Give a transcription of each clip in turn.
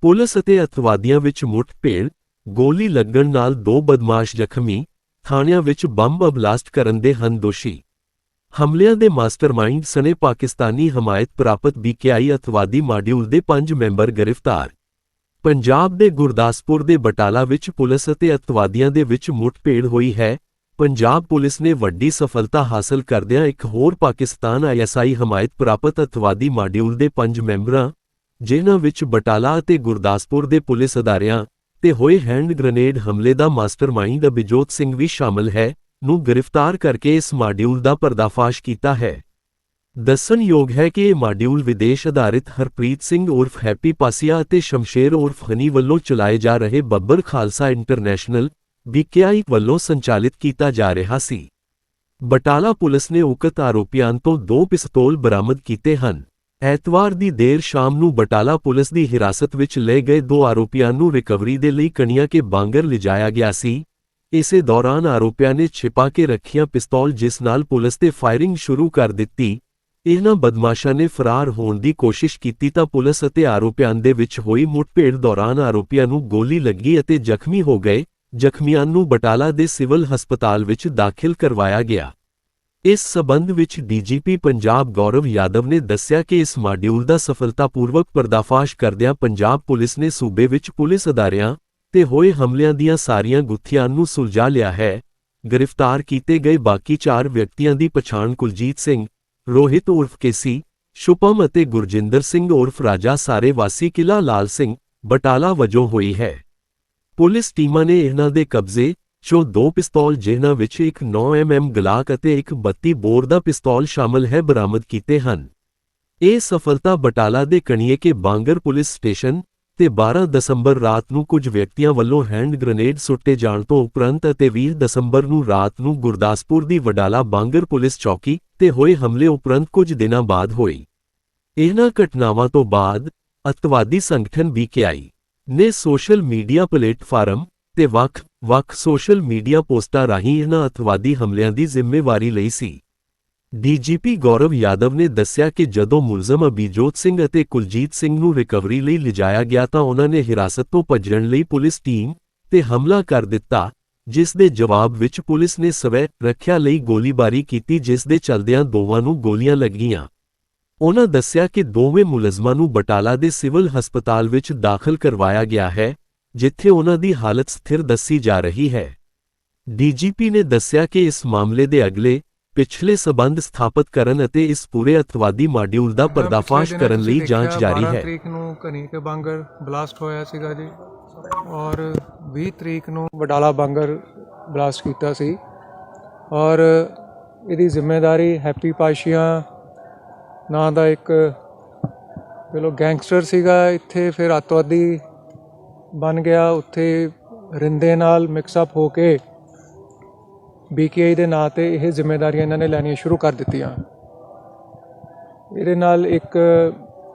Police ਅਤੇ ਅਤਵਾਦੀਆਂ ਵਿੱਚ ਮੁੱਠਭੇੜ ਗੋਲੀ ਲੱਗਣ ਨਾਲ ਦੋ ਬਦਮਾਸ਼ ਜ਼ਖਮੀ, ਥਾਣਿਆਂ ਵਿੱਚ ਬੰਬ ਬਲਾਸਟ ਕਰਨ ਦੇ ਹਨ ਦੋਸ਼ੀ। ਹਮਲਿਆਂ ਦੇ ਮਾਸਟਰਮਾਈਂਡ ਸਨੇ ਪਾਕਿਸਤਾਨੀ ਹਮਾਇਤ ਪ੍ਰਾਪਤ ਬੀਕੇਆਈ ਅਤਵਾਦੀ ਮਾਡਿਊਲ ਦੇ ਪੰਜ ਮੈਂਬਰ ਗ੍ਰਿਫਤਾਰ। ਪੰਜਾਬ ਦੇ ਗੁਰਦਾਸਪੁਰ ਦੇ ਬਟਾਲਾ ਵਿੱਚ ਪੁਲਿਸ ਅਤੇ ਅਤਵਾਦੀਆਂ ਦੇ ਵਿੱਚ ਮੁੱਠਭੇੜ ਹੋਈ ਹੈ। ਪੰਜਾਬ ਪੁਲਿਸ ਨੇ ਵੱਡੀ ਸਫਲਤਾ ਹਾਸਲ ਕਰਦਿਆਂ ਇੱਕ ਹੋਰ ਪਾਕਿਸਤਾਨ ਆਈਐਸਆਈ ਹਮਾਇਤ ਪ੍ਰਾਪਤ ਅਤਵਾਦੀ ਮਾਡਿਊਲ ਦੇ ਪੰਜ ਮੈਂਬਰਾਂ, ਜਿਨ੍ਹਾਂ ਵਿੱਚ ਬਟਾਲਾ ਅਤੇ ਗੁਰਦਾਸਪੁਰ ਦੇ ਪੁਲਿਸ ਅਦਾਰਿਆਂ ਤੇ ਹੋਏ ਹੈਂਡ ਗ੍ਰਨੇਡ ਹਮਲੇ ਦਾ ਮਾਸਟਰਮਾਈਂਡ ਅਭਿਜੋਤ ਸਿੰਘ ਵੀ ਸ਼ਾਮਲ ਹੈ, ਨੂੰ ਗ੍ਰਿਫਤਾਰ ਕਰਕੇ ਇਸ ਮਾਡਿਊਲ ਦਾ ਪਰਦਾਫਾਸ਼ ਕੀਤਾ ਹੈ। ਦੱਸਣਯੋਗ ਹੈ ਕਿ ਇਹ ਮਾਡਿਊਲ ਵਿਦੇਸ਼ ਆਧਾਰਿਤ ਹਰਪ੍ਰੀਤ ਸਿੰਘ ਉਰਫ ਹੈਪੀ ਪਾਸੀਆ ਅਤੇ ਸ਼ਮਸ਼ੇਰ ਉਰਫ ਹਨੀ ਵੱਲੋਂ ਚਲਾਏ ਜਾ ਰਹੇ ਬੱਬਰ ਖਾਲਸਾ ਇੰਟਰਨੈਸ਼ਨਲ ਬੀਕੇਆਈ ਵੱਲੋਂ ਸੰਚਾਲਿਤ ਕੀਤਾ ਜਾ ਰਿਹਾ ਸੀ। ਬਟਾਲਾ ਪੁਲਿਸ ਨੇ ਉਕਤ ਆਰੋਪੀਆਂ ਤੋਂ ਦੋ ਪਿਸਤੌਲ ਬਰਾਮਦ ਕੀਤੇ ਹਨ। ਐਤਵਾਰ ਦੀ ਦੇਰ ਸ਼ਾਮ ਨੂੰ ਬਟਾਲਾ ਪੁਲਿਸ ਦੀ ਹਿਰਾਸਤ ਵਿੱਚ ਲਏ ਗਏ ਦੋ ਆਰੋਪੀਆਂ ਨੂੰ ਰਿਕਵਰੀ ਦੇ ਲਈ ਕਣੀਆਂ ਕੇ ਬਾਂਗਰ ਲਿਜਾਇਆ ਗਿਆ ਸੀ। ਇਸੇ ਦੌਰਾਨ ਆਰੋਪੀਆਂ ਨੇ ਛਿਪਾ ਕੇ ਰੱਖੀਆਂ ਪਿਸਤੌਲ ਜਿਸ ਨਾਲ ਪੁਲਿਸ ਤੇ ਫਾਇਰਿੰਗ ਸ਼ੁਰੂ ਕਰ ਦਿੱਤੀ। ਇਹਨਾਂ ਬਦਮਾਸ਼ਾਂ ਨੇ ਫਰਾਰ ਹੋਣ ਦੀ ਕੋਸ਼ਿਸ਼ ਕੀਤੀ ਤਾਂ ਪੁਲਿਸ ਅਤੇ ਆਰੋਪੀਆਂ ਦੇ ਵਿੱਚ ਹੋਈ ਮੁੱਠਭੇੜ ਦੌਰਾਨ ਆਰੋਪੀਆਂ ਨੂੰ ਗੋਲੀ ਲੱਗੀ ਅਤੇ ਜ਼ਖਮੀ ਹੋ ਗਏ। ਜ਼ਖਮੀਆਂ ਨੂੰ ਬਟਾਲਾ ਦੇ ਸਿਵਲ ਹਸਪਤਾਲ ਵਿੱਚ ਦਾਖਲ ਕਰਵਾਇਆ ਗਿਆ। ਇਸ ਸਬੰਧ ਵਿੱਚ ਡੀਜੀਪੀ ਪੰਜਾਬ ਗੌਰਵ ਯਾਦਵ ਨੇ ਦੱਸਿਆ ਕਿ ਇਸ ਮਾਡਿਊਲ ਦਾ ਸਫਲਤਾਪੂਰਵਕ ਪਰਦਾਫਾਸ਼ ਕਰਦਿਆਂ ਪੰਜਾਬ ਪੁਲਿਸ ਨੇ ਸੂਬੇ ਵਿੱਚ ਪੁਲਿਸ ਅਦਾਰਿਆਂ ਤੇ ਹੋਏ ਹਮਲਿਆਂ ਦੀਆਂ ਸਾਰੀਆਂ ਗੁੱਥੀਆਂ ਨੂੰ ਸੁਲਝਾ ਲਿਆ ਹੈ। ਗ੍ਰਿਫਤਾਰ ਕੀਤੇ ਗਏ ਬਾਕੀ ਚਾਰ ਵਿਅਕਤੀਆਂ ਦੀ ਪਛਾਣ ਕੁਲਜੀਤ ਸਿੰਘ, ਰੋਹਿਤ ਉਰਫ ਕੇਸੀ ਸ਼ੁਭਮ ਅਤੇ ਗੁਰਜਿੰਦਰ ਸਿੰਘ ਉਰਫ ਰਾਜਾ ਸਾਰੇ ਵਾਸੀ ਕਿਲਾ ਲਾਲ ਸਿੰਘ, ਬਟਾਲਾ ਵਜੋਂ ਹੋਈ ਹੈ। ਪੁਲਿਸ ਟੀਮਾਂ ਨੇ ਇਹਨਾਂ ਦੇ ਕਬਜ਼ੇ ਚੋਂ ਦੋ ਪਿਸਤੌਲ ਜਿਨ੍ਹਾਂ ਵਿੱਚ ਇੱਕ 9mm ਗਲਾਕ ਅਤੇ ਇੱਕ 32 ਬੋਰ ਦਾ ਪਿਸਤੌਲ ਸ਼ਾਮਲ ਹੈ ਬਰਾਮਦ ਕੀਤੇ ਹਨ। ਇਹ ਸਫਲਤਾ ਬਟਾਲਾ ਦੇ ਕਣੀਏਕੇ ਬਾਂਗਰ ਪੁਲਿਸ ਸਟੇਸ਼ਨ ਤੇ 12 ਦਸੰਬਰ ਰਾਤ ਨੂੰ ਕੁਝ ਵਿਅਕਤੀਆਂ ਵੱਲੋਂ ਹੈਂਡ ਗ੍ਰਨੇਡ ਸੁੱਟੇ ਜਾਣ ਤੋਂ ਉਪਰੰਤ ਅਤੇ 20 ਦਸੰਬਰ ਨੂੰ ਰਾਤ ਨੂੰ ਗੁਰਦਾਸਪੁਰ ਦੀ ਵਡਾਲਾ ਬਾਂਗਰ ਪੁਲਿਸ ਚੌਕੀ ਤੇ ਹੋਏ ਹਮਲੇ ਉਪਰੰਤ ਕੁਝ ਦਿਨਾਂ ਬਾਅਦ ਹੋਈ। ਇਹਨਾਂ ਘਟਨਾਵਾਂ ਤੋਂ ਬਾਅਦ ਅਤਵਾਦੀ ਸੰਗਠਨ ਬੀਕੇਆਈ ਨੇ ਸੋਸ਼ਲ ਮੀਡੀਆ ਪਲੇਟਫਾਰਮ ਤੇ ਵੱਖ-ਵੱਖ ਸੋਸ਼ਲ ਮੀਡੀਆ ਪੋਸਟਾਂ ਰਾਹੀਂ ਇਹਨਾਂ ਅਤਵਾਦੀ ਹਮਲਿਆਂ ਦੀ ਜ਼ਿੰਮੇਵਾਰੀ ਲਈ ਸੀ। ਡੀਜੀਪੀ ਗੌਰਵ ਯਾਦਵ ਨੇ ਦੱਸਿਆ ਕਿ ਜਦੋਂ ਮੁਲਜ਼ਮ ਅਭਿਜੋਤ ਸਿੰਘ ਅਤੇ ਕੁਲਜੀਤ ਸਿੰਘ ਨੂੰ ਰਿਕਵਰੀ ਲਈ ਲਿਜਾਇਆ ਗਿਆ ਤਾਂ ਉਹਨਾਂ ਨੇ ਹਿਰਾਸਤ ਤੋਂ ਭੱਜਣ ਲਈ ਪੁਲਿਸ ਟੀਮ ਤੇ ਹਮਲਾ ਕਰ ਦਿੱਤਾ, ਜਿਸ ਦੇ ਜਵਾਬ ਵਿੱਚ ਪੁਲਿਸ ਨੇ ਸਵੈ ਰੱਖਿਆ ਲਈ ਗੋਲੀਬਾਰੀ ਕੀਤੀ ਜਿਸ ਦੇ ਚਲਦਿਆਂ ਦੋਵਾਂ ਨੂੰ ਗੋਲੀਆਂ ਲੱਗੀਆਂ। ਉਹਨਾਂ ਦੱਸਿਆ ਕਿ ਦੋਵੇਂ ਮੁਲਜ਼ਮਾਂ ਨੂੰ ਬਟਾਲਾ ਦੇ ਸਿਵਲ ਹਸਪਤਾਲ ਵਿੱਚ ਦਾਖਲ ਕਰਵਾਇਆ ਗਿਆ ਹੈ ਜਿੱਥੇ ਉਹਨਾਂ ਦੀ ਹਾਲਤ ਸਥਿਰ ਦੱਸੀ ਜਾ ਰਹੀ ਹੈ। ਡੀਜੀਪੀ ਨੇ ਦੱਸਿਆ ਕਿ ਇਸ ਮਾਮਲੇ ਦੇ ਅਗਲੇ ਪਿਛਲੇ ਸਬੰਧ ਸਥਾਪਿਤ ਕਰਨ ਅਤੇ ਇਸ ਪੂਰੇ ਅਤਵਾਦੀ ਮਾਡਿਊਲ ਦਾ ਪਰਦਾਫਾਸ਼ ਕਰਨ ਲਈ ਜਾਂਚ ਜਾਰੀ 12 ਹੈ। ਤਰੀਕ ਨੂੰ ਕਨੀ ਕੇ ਬਾਂਗਰ ਬਲਾਸਟ ਹੋਇਆ ਸੀਗਾ ਜੀ ਔਰ 20 ਤਰੀਕ ਨੂੰ ਵਡਾਲਾ ਬਾਂਗਰ ਬਲਾਸਟ ਕੀਤਾ ਸੀ ਔਰ ਇਹਦੀ ਜ਼ਿੰਮੇਵਾਰੀ ਹੈਪੀ ਪਾਸ਼ੀਆ ਨਾਂ ਦਾ ਇੱਕ ਚਲੋ ਗੈਂਗਸਟਰ ਸੀਗਾ ਇੱਥੇ, ਫਿਰ ਅੱਤਵਾਦੀ ਬਣ ਗਿਆ, ਉੱਥੇ ਰਿੰਦੇ ਨਾਲ ਮਿਕਸ ਅਪ ਹੋ ਕੇ ਬੀਕੇਆਈ ਦੇ ਨਾਂ ਤੇ ਇਹ ਜ਼ਿੰਮੇਵਾਰੀਆਂ ਇਹਨਾਂ ਨੇ ਲੈਣੀਆਂ ਸ਼ੁਰੂ ਕਰ ਦਿੱਤੀਆਂ। ਇਹਦੇ ਨਾਲ ਇੱਕ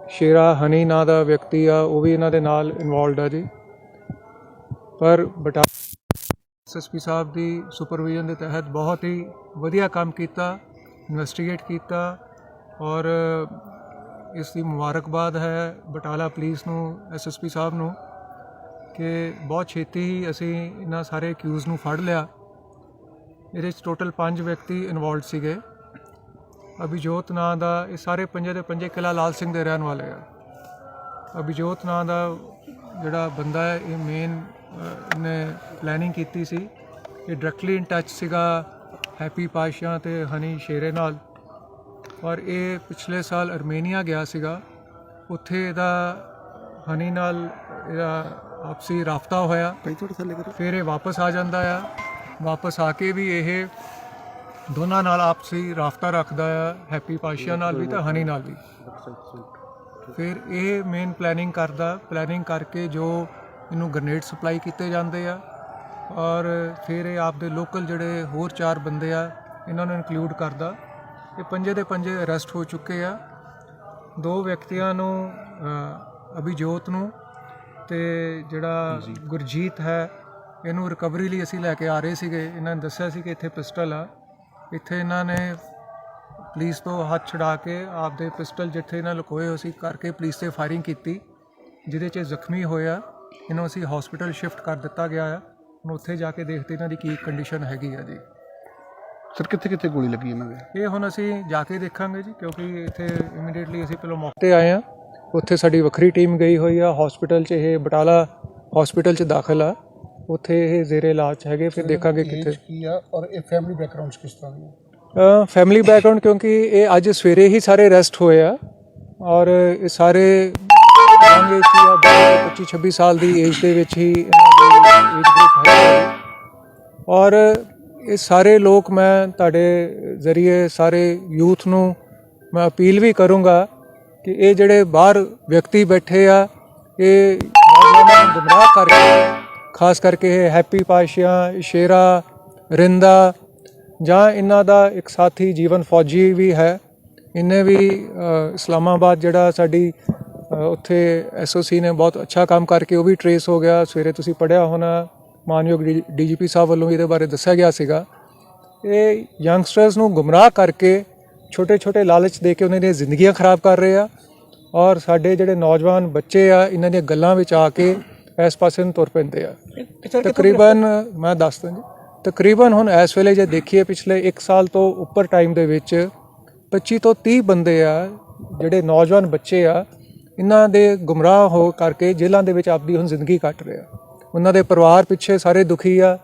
ਸ਼ੇਰਾ ਹਨੀ ਨਾਂ ਦਾ ਵਿਅਕਤੀ ਆ, ਉਹ ਵੀ ਇਹਨਾਂ ਦੇ ਨਾਲ ਇਨਵੋਲਡ ਆ ਜੀ। ਪਰ ਬਟਾ ਐਸਐਸਪੀ ਸਾਹਿਬ ਦੀ ਸੁਪਰਵਿਜ਼ਨ ਦੇ ਤਹਿਤ ਬਹੁਤ ਹੀ ਵਧੀਆ ਕੰਮ ਕੀਤਾ ਇਨਵੈਸਟੀਗੇਟ ਕੀਤਾ ਔਰ ਇਸ ਦੀ ਮੁਬਾਰਕਬਾਦ ਹੈ ਬਟਾਲਾ ਪੁਲਿਸ ਨੂੰ ਐਸਐਸਪੀ ਸਾਹਿਬ ਨੂੰ ਕਿ ਬਹੁਤ ਛੇਤੀ ਹੀ ਅਸੀਂ ਇਹਨਾਂ ਸਾਰੇ ਅਕਿਊਜ਼ ਨੂੰ ਫੜ ਲਿਆ। ਇਹਦੇ ਵਿੱਚ ਟੋਟਲ 5 ਵਿਅਕਤੀ ਇਨਵੋਲਡ ਸੀਗੇ। ਅਭਿਜੋਤ ਨਾਂ ਦਾ ਇਹ ਸਾਰੇ ਪੰਜੇ ਦੇ ਪੰਜੇ ਕਿਲਾ ਲਾਲ ਸਿੰਘ ਦੇ ਰਹਿਣ ਵਾਲੇ ਆ। ਅਭਿਜੋਤ ਨਾਂ ਦਾ ਜਿਹੜਾ ਬੰਦਾ ਹੈ, ਇਹ ਮੇਨ ਨੇ ਪਲੈਨਿੰਗ ਕੀਤੀ ਸੀ। ਇਹ ਡਾਇਰੈਕਟਲੀ ਇਨ ਟੱਚ ਸੀਗਾ ਹੈਪੀ ਪਾਸ਼ਾ ਤੇ ਹਨੀ ਸ਼ੇਰੇ ਨਾਲ। ਔਰ ਇਹ ਪਿਛਲੇ ਸਾਲ ਅਰਮੇਨੀਆ ਗਿਆ ਸੀਗਾ। ਉੱਥੇ ਇਹਦਾ ਹਨੀ ਨਾਲ ਇਹਦਾ ਆਪਸੀ ਰਾਫਤਾ ਹੋਇਆ। ਫਿਰ ਇਹ ਵਾਪਸ ਆ ਜਾਂਦਾ ਆ। ਵਾਪਸ ਆ ਕੇ ਵੀ ਇਹ ਦੋਨਾਂ ਨਾਲ ਆਪਸੀ ਰਾਫਤਾ ਰੱਖਦਾ ਆ ਹੈਪੀ ਪਾਸ਼ਾ ਨਾਲ ਵੀ ਤਾਂ ਹਨੀ ਨਾਲ ਵੀ। ਫਿਰ ਇਹ ਮੇਨ ਪਲੈਨਿੰਗ ਕਰਦਾ। ਪਲੈਨਿੰਗ ਕਰਕੇ ਜੋ ਇਹਨੂੰ ਗ੍ਰਨੇਡ ਸਪਲਾਈ ਕੀਤੇ ਜਾਂਦੇ ਆ। ਔਰ ਫਿਰ ਇਹ ਆਪਦੇ ਲੋਕਲ ਜਿਹੜੇ ਹੋਰ ਚਾਰ ਬੰਦੇ ਆ ਇਹਨਾਂ ਨੂੰ ਇਨਕਲੂਡ ਕਰਦਾ। ਇਹ ਪੰਜੇ ਦੇ ਪੰਜੇ ਅਰੈਸਟ ਹੋ ਚੁੱਕੇ ਆ। ਦੋ ਵਿਅਕਤੀਆਂ ਨੂੰ ਅਭਿਜੋਤ ਨੂੰ ਤੇ ਜਿਹੜਾ ਗੁਰਜੀਤ ਹੈ ਇਹਨੂੰ ਰਿਕਵਰੀ ਲਈ ਅਸੀਂ ਲੈ ਕੇ ਆ ਰਹੇ ਸੀਗੇ। ਇਹਨਾਂ ਨੇ ਦੱਸਿਆ ਸੀ ਕਿ ਇੱਥੇ ਪਿਸਟਲ ਆ। ਇੱਥੇ ਇਹਨਾਂ ਨੇ ਪੁਲਿਸ ਤੋਂ ਹੱਥ ਛੁਡਾ ਕੇ ਆਪਦੇ ਪਿਸਟਲ ਜਿੱਥੇ ਇਹਨਾਂ ਲੁਕੋਏ ਹੋਏ ਸੀ ਕਰਕੇ ਪੁਲਿਸ ਤੇ ਫਾਇਰਿੰਗ ਕੀਤੀ ਜਿਹਦੇ 'ਚ ਜ਼ਖਮੀ ਹੋਇਆ ਇਹਨੂੰ ਅਸੀਂ ਹਸਪੀਟਲ ਸ਼ਿਫਟ ਕਰ ਦਿੱਤਾ ਗਿਆ ਆ। ਹੁਣ ਉੱਥੇ ਜਾ ਕੇ ਦੇਖਦੇ ਇਹਨਾਂ ਦੀ ਕੀ ਕੰਡੀਸ਼ਨ ਹੈਗੀ ਆ ਜੀ। ਸਰ ਕਿੱਥੇ ਕਿੱਥੇ ਗੋਲੀ ਲੱਗੀ ਇਹਨਾਂ ਦੇ? ਇਹ ਹੁਣ ਅਸੀਂ ਜਾ ਕੇ ਦੇਖਾਂਗੇ ਜੀ ਕਿਉਂਕਿ ਇੱਥੇ ਇਮੀਡੀਏਟਲੀ ਅਸੀਂ ਪਹਿਲਾਂ ਮੌਕੇ ਤੇ ਆਏ ਆ ਉੱਥੇ ਸਾਡੀ ਵੱਖਰੀ ਟੀਮ ਗਈ ਹੋਈ ਆ। ਹਸਪੀਟਲ 'ਚ ਇਹ ਬਟਾਲਾ ਹਸਪੀਟਲ 'ਚ ਦਾਖਲ ਆ। ਉੱਥੇ ਇਹ ਜ਼ੇਰੇ ਇਲਾਜ ਹੈਗੇ ਫਿਰ ਦੇਖਾਂਗੇ ਕਿੱਥੇ। ਕੀ ਆ ਔਰ ਇਹ ਫੈਮਿਲੀ ਬੈਕਗ੍ਰਾਉਂਡ ਕਿਸ ਤਰ੍ਹਾਂ ਦੀ ਫੈਮਿਲੀ ਬੈਕਗ੍ਰਾਉਂਡ ਕਿਉਂਕਿ ਇਹ ਅੱਜ ਸਵੇਰੇ ਹੀ ਸਾਰੇ ਅਰੈਸਟ ਹੋਏ ਆ। ਔਰ ਇਹ ਸਾਰੇ ਕਹਾਂਗੇ ਕਿ ਆ 25 26 ਸਾਲ ਦੀ ਏਜ ਦੇ ਵਿੱਚ ਹੀ ਇਹਨਾਂ ਦੀ ਏਜ ਗਰੁੱਪ ਹੈ ਔਰ ਇਹ ਸਾਰੇ ਲੋਕ ਮੈਂ ਤੁਹਾਡੇ ਜ਼ਰੀਏ ਸਾਰੇ ਯੂਥ ਨੂੰ ਮੈਂ ਅਪੀਲ ਵੀ ਕਰੂੰਗਾ ਕਿ ਇਹ ਜਿਹੜੇ ਬਾਹਰ ਵਿਅਕਤੀ ਬੈਠੇ ਆ ਇਹ ਨੌਜਵਾਨਾਂ ਨੂੰ ਗੁੰਮਰਾਹ ਕਰਕੇ ਖਾਸ ਕਰਕੇ ਇਹ ਹੈਪੀ ਪਾਸ਼ਾ ਸ਼ੇਰਾ ਰਿੰਦਾ ਜਾਂ ਇਹਨਾਂ ਦਾ ਇੱਕ ਸਾਥੀ ਜੀਵਨ ਫੌਜੀ ਵੀ ਹੈ। ਇਹਨੇ ਵੀ ਇਸਲਾਮਾਬਾਦ ਜਿਹੜਾ ਸਾਡੀ ਅ, ਉੱਥੇ ਐਸਓਸੀ ਨੇ ਬਹੁਤ ਅੱਛਾ ਕੰਮ ਕਰਕੇ ਉਹ ਵੀ ਟਰੇਸ ਹੋ ਗਿਆ। ਸਵੇਰੇ ਤੁਸੀਂ ਪੜਿਆ ਹੋਣਾ। ਮਾਨਯੋਗ ਡੀਜੀਪੀ ਸਾਹਿਬ ਵੱਲੋਂ ਇਹਦੇ ਬਾਰੇ ਦੱਸਿਆ ਗਿਆ ਸੀਗਾ। ਇਹ ਯੰਗਸਟਰਸ ਨੂੰ ਗੁੰਮਰਾਹ ਕਰਕੇ ਛੋਟੇ ਛੋਟੇ ਲਾਲਚ ਦੇ ਕੇ ਉਹਨਾਂ ਦੀਆਂ ਜ਼ਿੰਦਗੀਆਂ ਖਰਾਬ ਕਰ ਰਹੇ ਆ ਔਰ ਸਾਡੇ ਜਿਹੜੇ ਨੌਜਵਾਨ ਬੱਚੇ ਆ ਇਹਨਾਂ ਦੀਆਂ ਗੱਲਾਂ ਵਿੱਚ ਆ ਕੇ ਇਸ ਪਾਸੇ ਨੂੰ ਤੁਰ ਪੈਂਦੇ ਆ। ਤਕਰੀਬਨ ਮੈਂ ਦੱਸ ਦਾਂ ਜੀ ਤਕਰੀਬਨ ਹੁਣ ਇਸ ਵੇਲੇ ਜੇ ਦੇਖੀਏ ਪਿਛਲੇ 1 ਸਾਲ ਤੋਂ ਉੱਪਰ ਟਾਈਮ ਦੇ ਵਿੱਚ 25 ਤੋਂ 30 ਬੰਦੇ ਆ ਜਿਹੜੇ ਨੌਜਵਾਨ ਬੱਚੇ ਆ ਇਹਨਾਂ ਦੇ ਗੁੰਮਰਾਹ ਹੋ ਕਰਕੇ ਜੇਲ੍ਹਾਂ ਦੇ ਵਿੱਚ ਆਪਦੀ ਹੁਣ ਜ਼ਿੰਦਗੀ ਕੱਟ ਰਹੇ ਆ। ਉਹਨਾਂ ਦੇ ਪਰਿਵਾਰ ਪਿੱਛੇ ਸਾਰੇ ਦੁਖੀ ਆ,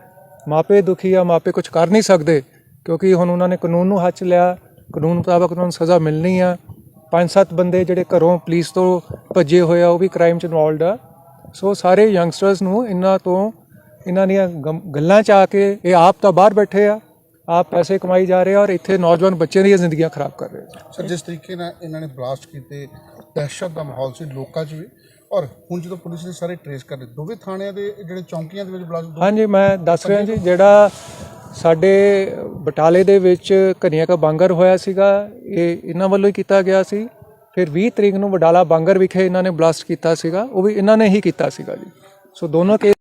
ਮਾਪੇ ਦੁਖੀ ਆ, ਮਾਪੇ ਕੁਝ ਕਰ ਨਹੀਂ ਸਕਦੇ, ਕਿਉਂਕਿ ਹੁਣ ਉਹਨਾਂ ਨੇ ਕਾਨੂੰਨ ਨੂੰ ਹੱਥ ਲਿਆ, ਕਾਨੂੰਨ ਮੁਤਾਬਕ ਉਹਨਾਂ ਨੂੰ ਸਜ਼ਾ ਮਿਲਣੀ ਆ। ਪੰਜ ਸੱਤ ਬੰਦੇ ਜਿਹੜੇ ਘਰੋਂ ਪੁਲਿਸ ਤੋਂ ਭੱਜੇ ਹੋਏ ਆ, ਉਹ ਵੀ ਕ੍ਰਾਈਮ 'ਚ ਇਨਵੋਲਡ ਆ। ਸੋ ਸਾਰੇ ਯੰਗਸਟਰਸ ਨੂੰ ਇਹਨਾਂ ਤੋਂ, ਇਹਨਾਂ ਦੀਆਂ ਗਮ- ਗੱਲਾਂ 'ਚ ਆ ਕੇ ਇਹ ਆਪ ਤਾਂ ਬਾਹਰ ਬੈਠੇ ਆ, ਆਪ ਪੈਸੇ ਕਮਾਈ ਜਾ ਰਹੇ ਆ ਔਰ ਇੱਥੇ ਨੌਜਵਾਨ ਬੱਚਿਆਂ ਦੀਆਂ ਜ਼ਿੰਦਗੀਆਂ ਖਰਾਬ ਕਰ ਰਹੇ ਆ। ਸਰ ਜਿਸ ਤਰੀਕੇ ਨਾਲ ਇਹਨਾਂ ਨੇ ਬਲਾਸਟ ਕੀਤੇ ਦਹਿਸ਼ਤ ਦਾ ਮਾਹੌਲ ਸੀ ਲੋਕਾਂ 'ਚ ਵੀ ਔਰ ਹੁਣ ਜਦੋਂ ਪੁਲਿਸ ਨੇ ਸਾਰੇ ਟਰੇਸ ਕਰ ਲਏ ਦੋਵੇਂ ਥਾਣਿਆਂ ਦੇ ਜਿਹੜੇ ਚੌਂਕੀਆਂ ਦੇ ਵਿੱਚ ਬਲਾਸਟ ਹਾਂਜੀ, ਮੈਂ ਦੱਸ ਰਿਹਾ ਜੀ, ਜਿਹੜਾ ਸਾਡੇ ਬਟਾਲੇ ਦੇ ਵਿੱਚ ਕਨਿਆ ਕਾ ਬਾਂਗਰ ਹੋਇਆ ਸੀਗਾ, ਇਹ ਇਹਨਾਂ ਵੱਲੋਂ ਹੀ ਕੀਤਾ ਗਿਆ ਸੀ। ਫਿਰ 20 ਤਰੀਕ ਨੂੰ ਵਡਾਲਾ ਬਾਂਗਰ ਵਿਖੇ ਇਹਨਾਂ ਨੇ ਬਲਾਸਟ ਕੀਤਾ ਸੀਗਾ, ਉਹ ਵੀ ਇਹਨਾਂ ਨੇ ਹੀ ਕੀਤਾ ਸੀਗਾ ਜੀ। ਸੋ ਦੋਨੋਂ ਕੇਸ